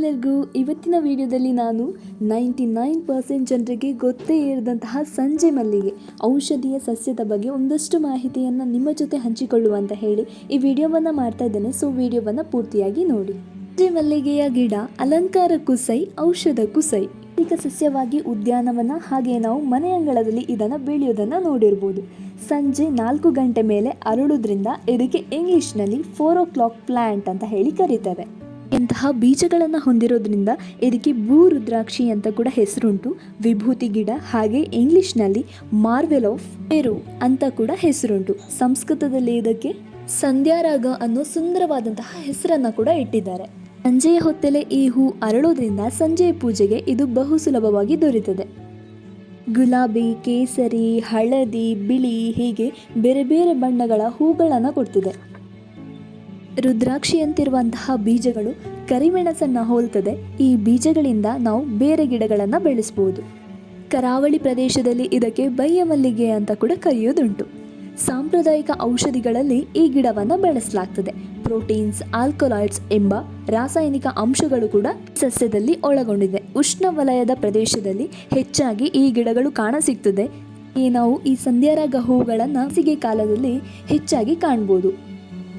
ಎಲ್ಲರಿಗೂ ಇವತ್ತಿನ ವಿಡಿಯೋದಲ್ಲಿ ನಾನು ನೈಂಟಿ ನೈನ್ ಪರ್ಸೆಂಟ್ ಜನರಿಗೆ ಗೊತ್ತೇ ಇರದಂತಹ ಸಂಜೆ ಮಲ್ಲಿಗೆ ಔಷಧೀಯ ಸಸ್ಯದ ಬಗ್ಗೆ ಒಂದಷ್ಟು ಮಾಹಿತಿಯನ್ನು ನಿಮ್ಮ ಜೊತೆ ಹಂಚಿಕೊಳ್ಳುವ ಅಂತ ಹೇಳಿ ಈ ವಿಡಿಯೋವನ್ನು ಮಾಡ್ತಾ ಇದ್ದೇನೆ. ಸೊ ವಿಡಿಯೋವನ್ನು ಪೂರ್ತಿಯಾಗಿ ನೋಡಿ. ಸಂಜೆ ಮಲ್ಲಿಗೆಯ ಗಿಡ ಅಲಂಕಾರ ಕುಸೈ, ಔಷಧ ಕುಸೈ. ಸಸ್ಯವಾಗಿ ಉದ್ಯಾನವನ ಹಾಗೆ ನಾವು ಮನೆ ಅಂಗಳದಲ್ಲಿ ಇದನ್ನು ಬೆಳೆಯೋದನ್ನು ನೋಡಿರ್ಬೋದು. ಸಂಜೆ ನಾಲ್ಕು ಗಂಟೆ ಮೇಲೆ ಅರಳುದ್ರಿಂದ ಇದಕ್ಕೆ ಇಂಗ್ಲಿಷ್ನಲ್ಲಿ ಫೋರ್ ಓ ಕ್ಲಾಕ್ ಪ್ಲ್ಯಾಂಟ್ ಅಂತ ಹೇಳಿ ಕರೀತಾರೆ ಇಂತಹ ಬೀಜಗಳನ್ನು ಹೊಂದಿರೋದ್ರಿಂದ ಇದಕ್ಕೆ ಭೂ ರುದ್ರಾಕ್ಷಿ ಅಂತ ಕೂಡ ಹೆಸರುಂಟು. ವಿಭೂತಿ ಗಿಡ ಹಾಗೆ ಇಂಗ್ಲಿಷ್ನಲ್ಲಿ ಮಾರ್ವೆಲ್ ಆಫ್ ಪೆರು ಅಂತ ಕೂಡ ಹೆಸರುಂಟು. ಸಂಸ್ಕೃತದಲ್ಲಿ ಇದಕ್ಕೆ ಸಂಧ್ಯಾರಾಗ ಅನ್ನೋ ಸುಂದರವಾದಂತಹ ಹೆಸರನ್ನು ಕೂಡ ಇಟ್ಟಿದ್ದಾರೆ. ಸಂಜೆಯ ಹೊತ್ತಲೆ ಈ ಹೂ ಅರಳೋದ್ರಿಂದ ಸಂಜೆಯ ಪೂಜೆಗೆ ಇದು ಬಹು ಸುಲಭವಾಗಿ ದೊರೆಯುತ್ತದೆ ಗುಲಾಬಿ, ಕೇಸರಿ, ಹಳದಿ, ಬಿಳಿ ಹೀಗೆ ಬೇರೆ ಬೇರೆ ಬಣ್ಣಗಳ ಹೂಗಳನ್ನು ಕೊಡ್ತಿದೆ. ರುದ್ರಾಕ್ಷಿಯಂತಿರುವಂತಹ ಬೀಜಗಳು ಕರಿಮೆಣಸನ್ನು ಹೋಲ್ತದೆ ಈ ಬೀಜಗಳಿಂದ ನಾವು ಬೇರೆ ಗಿಡಗಳನ್ನು ಬೆಳೆಸ್ಬೋದು. ಕರಾವಳಿ ಪ್ರದೇಶದಲ್ಲಿ ಇದಕ್ಕೆ ಬಯ್ಯ ಮಲ್ಲಿಗೆ ಅಂತ ಕೂಡ ಕರೆಯೋದುಂಟು ಸಾಂಪ್ರದಾಯಿಕ ಔಷಧಿಗಳಲ್ಲಿ ಈ ಗಿಡವನ್ನು ಬೆಳೆಸಲಾಗ್ತದೆ. ಪ್ರೋಟೀನ್ಸ್, ಆಲ್ಕೊಲಾಯ್ಡ್ಸ್ ಎಂಬ ರಾಸಾಯನಿಕ ಅಂಶಗಳು ಕೂಡ ಸಸ್ಯದಲ್ಲಿ ಒಳಗೊಂಡಿದೆ. ಉಷ್ಣವಲಯದ ಪ್ರದೇಶದಲ್ಲಿ ಹೆಚ್ಚಾಗಿ ಈ ಗಿಡಗಳು ಕಾಣಸಿಗ್ತದೆ. ಈ ನಾವು ಈ ಸಂಧ್ಯಾರಾಗ ಹೂವುಗಳನ್ನು ಬೇಸಿಗೆ ಕಾಲದಲ್ಲಿ ಹೆಚ್ಚಾಗಿ ಕಾಣ್ಬೋದು.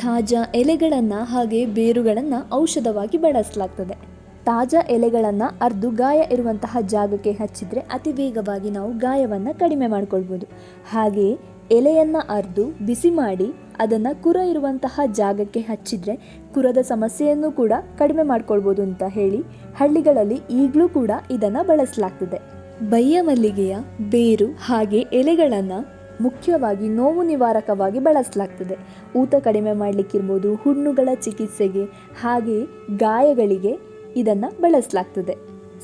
ತಾಜಾ ಎಲೆಗಳನ್ನು ಹಾಗೆ ಬೇರುಗಳನ್ನು ಔಷಧವಾಗಿ ಬಳಸಲಾಗ್ತದೆ. ತಾಜಾ ಎಲೆಗಳನ್ನು ಅರ್ದು ಗಾಯ ಇರುವಂತಹ ಜಾಗಕ್ಕೆ ಹಚ್ಚಿದರೆ ಅತಿ ವೇಗವಾಗಿ ನಾವು ಗಾಯವನ್ನು ಕಡಿಮೆ ಮಾಡಿಕೊಳ್ಬೋದು. ಹಾಗೆಯೇ ಎಲೆಯನ್ನು ಅರ್ದು ಬಿಸಿ ಮಾಡಿ ಅದನ್ನು ಕುರ ಇರುವಂತಹ ಜಾಗಕ್ಕೆ ಹಚ್ಚಿದರೆ ಕುರದ ಸಮಸ್ಯೆಯನ್ನು ಕೂಡ ಕಡಿಮೆ ಮಾಡಿಕೊಳ್ಬೋದು ಅಂತ ಹೇಳಿ ಹಳ್ಳಿಗಳಲ್ಲಿ ಈಗಲೂ ಕೂಡ ಇದನ್ನು ಬಳಸಲಾಗ್ತದೆ. ಬಯ್ಯ ಮಲ್ಲಿಗೆಯ ಬೇರು ಹಾಗೆ ಎಲೆಗಳನ್ನು ಮುಖ್ಯವಾಗಿ ನೋವು ನಿವಾರಕವಾಗಿ ಬಳಸಲಾಗ್ತದೆ. ಊತ ಕಡಿಮೆ ಮಾಡಲಿಕ್ಕಿರ್ಬೋದು, ಹುಣ್ಣುಗಳ ಚಿಕಿತ್ಸೆಗೆ, ಹಾಗೆ ಗಾಯಗಳಿಗೆ ಇದನ್ನು ಬಳಸಲಾಗ್ತದೆ.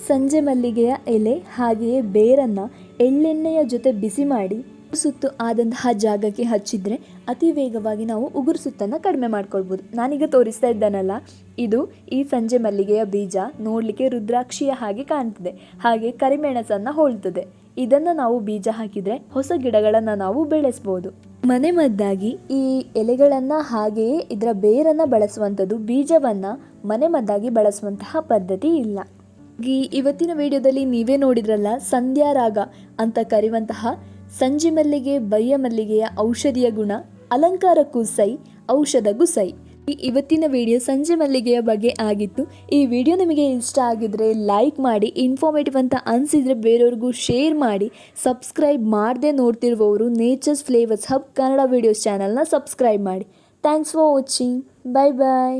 ಸಂಜೆ ಮಲ್ಲಿಗೆಯ ಎಲೆ ಹಾಗೆಯೇ ಬೇರನ್ನು ಎಳ್ಳೆಣ್ಣೆಯ ಜೊತೆ ಬಿಸಿ ಮಾಡಿ ಸುತ್ತು ಆದಂತಹ ಜಾಗಕ್ಕೆ ಹಚ್ಚಿದರೆ ಅತಿ ವೇಗವಾಗಿ ನಾವು ಉಗುರು ಸುತ್ತನ್ನು ಕಡಿಮೆ ಮಾಡ್ಕೊಳ್ಬೋದು. ನಾನೀಗ ತೋರಿಸ್ತಾ ಇದ್ದಾನಲ್ಲ, ಇದು ಈ ಸಂಜೆ ಮಲ್ಲಿಗೆಯ ಬೀಜ ನೋಡಲಿಕ್ಕೆ ರುದ್ರಾಕ್ಷಿಯ ಹಾಗೆ ಕಾಣ್ತದೆ. ಹಾಗೆ ಕರಿಮೆಣಸನ್ನು ಹೋಲ್ತದೆ. ಇದನ್ನು ನಾವು ಬೀಜ ಹಾಕಿದರೆ ಹೊಸ ಗಿಡಗಳನ್ನು ನಾವು ಬೆಳೆಸ್ಬೋದು. ಮನೆ ಮದ್ದಾಗಿ ಈ ಎಲೆಗಳನ್ನು ಹಾಗೆಯೇ ಇದರ ಬೇರನ್ನು ಬಳಸುವಂಥದ್ದು ಬೀಜವನ್ನು ಮನೆ ಮದ್ದಾಗಿ ಬಳಸುವಂತಹ ಪದ್ಧತಿ ಇಲ್ಲ. ಈ ಇವತ್ತಿನ ವಿಡಿಯೋದಲ್ಲಿ ನೀವೇ ನೋಡಿದ್ರಲ್ಲ ಸಂಧ್ಯಾ ರಾಗ ಅಂತ ಕರೆಯುವಂತಹ ಸಂಜೆ ಮಲ್ಲಿಗೆ ಬಯ್ಯ ಮಲ್ಲಿಗೆಯ ಔಷಧಿಯ ಗುಣ ಅಲಂಕಾರಕ್ಕೂ ಸೈ ಔಷಧಗೂ ಸೈ ಇವತ್ತಿನ ವಿಡಿಯೋ ಸಂಜೆ ಮಲ್ಲಿಗೆಯ ಬಗ್ಗೆ ಆಗಿತ್ತು. ಈ ವಿಡಿಯೋ ನಿಮಗೆ ಇಷ್ಟ ಆಗಿದ್ರೆ ಲೈಕ್ ಮಾಡಿ ಇನ್ಫಾರ್ಮೇಟಿವ್ ಅಂತ ಅನಿಸಿದರೆ ಬೇರೆಯವ್ರಿಗೂ ಶೇರ್ ಮಾಡಿ. ಸಬ್ಸ್ಕ್ರೈಬ್ ಮಾಡದೆ ನೋಡ್ತಿರುವವರು nature's flavours hub Kannada videos ಚಾನಲ್ನ ಸಬ್ಸ್ಕ್ರೈಬ್ ಮಾಡಿ. Thanks for watching bye bye